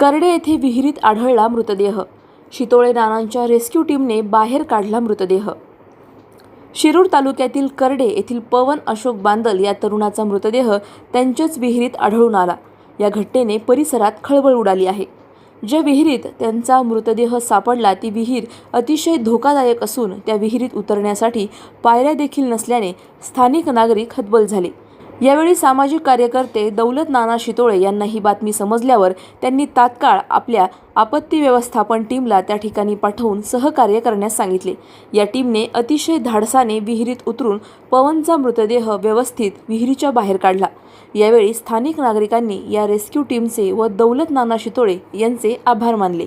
करडे येथे विहिरीत आढळला मृतदेह. शितोळे नानांच्या रेस्क्यू टीमने बाहेर काढला मृतदेह. शिरूर तालुक्यातील करडे येथील पवन अशोक बांदल या तरुणाचा मृतदेह त्यांच्याच विहिरीत आढळून आला. या घटनेने परिसरात खळबळ उडाली आहे. ज्या विहिरीत त्यांचा मृतदेह सापडला ती विहीर अतिशय धोकादायक असून त्या विहिरीत उतरण्यासाठी पायऱ्या देखील नसल्याने स्थानिक नागरिक हतबल झाले. यावेळी सामाजिक कार्यकर्ते दौलत नाना शितोळे यांना ही बातमी समजल्यावर त्यांनी तात्काळ आपल्या आपत्ती व्यवस्थापन टीमला त्या ठिकाणी पाठवून सहकार्य करण्यास सांगितले. या टीमने अतिशय धाडसाने विहिरीत उतरून पवनचा मृतदेह व्यवस्थित विहिरीच्या बाहेर काढला. यावेळी स्थानिक नागरिकांनी या रेस्क्यू टीमचे व दौलत नाना शितोळे यांचे आभार मानले.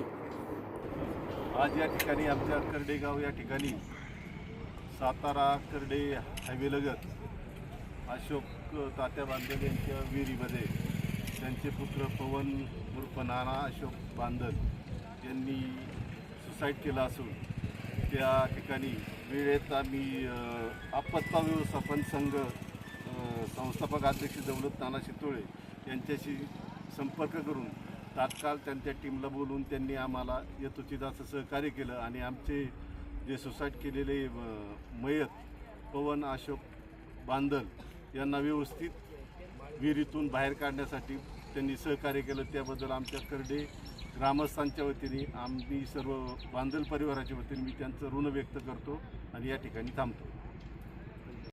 आज या ठिकाणी आमच्या कर्डेगाव या ठिकाणी सातारा कर्डे हायवेलगत अशोक तात्या बांधल यांच्या विहिरीमध्ये त्यांचे पुत्र पवन उर्फ नाना अशोक बांदल यांनी सुसाईड केला असून त्या ठिकाणी वेळेत आम्ही आपत्ता व्यवस्थापन संघ संस्थापक अध्यक्ष दौलत नाना शितोळे यांच्याशी संपर्क करून तात्काळ त्यांच्या टीमला बोलून त्यांनी आम्हाला यथोचित असं सहकार्य केलं आणि आमचे जे सुसाईड केलेले मयत पवन अशोक बांधल यांना व्यवस्थित विहिरीतून बाहेर काढण्यासाठी त्यांनी सहकार्य केलं. त्याबद्दल आमच्या करडे ग्रामस्थांच्या वतीने आम्ही सर्व बांधल परिवाराच्या वतीने मी त्यांचं ऋण व्यक्त करतो आणि या ठिकाणी थांबतो.